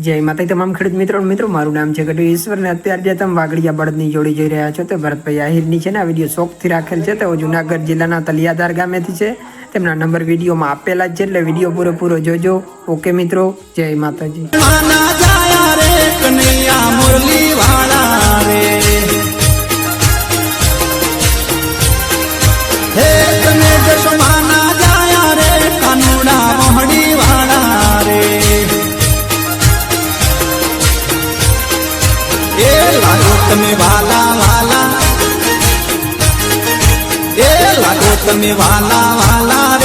જય માતા તમામ ખેડૂત મિત્રો મિત્રો, મારું નામ છે ગઢવી ઈશ્વર ને અત્યારે જે તમે વાગડિયા બળદની જોડી જોઈ રહ્યા છો તે ભરતભાઈ આહિરની છે ને, આ વીડિયો શોખથી રાખેલ છે. તેઓ જુનાગઢ જિલ્લાના તલિયાદાર ગામેથી છે. તેમના નંબર વિડીયોમાં આપેલા જ છે એટલે વીડિયો પૂરેપૂરો જોજો. ઓકે મિત્રો, જય માતાજી. એ લાગો તમે વાલા વાલા. એ તમે વાલા વાલા.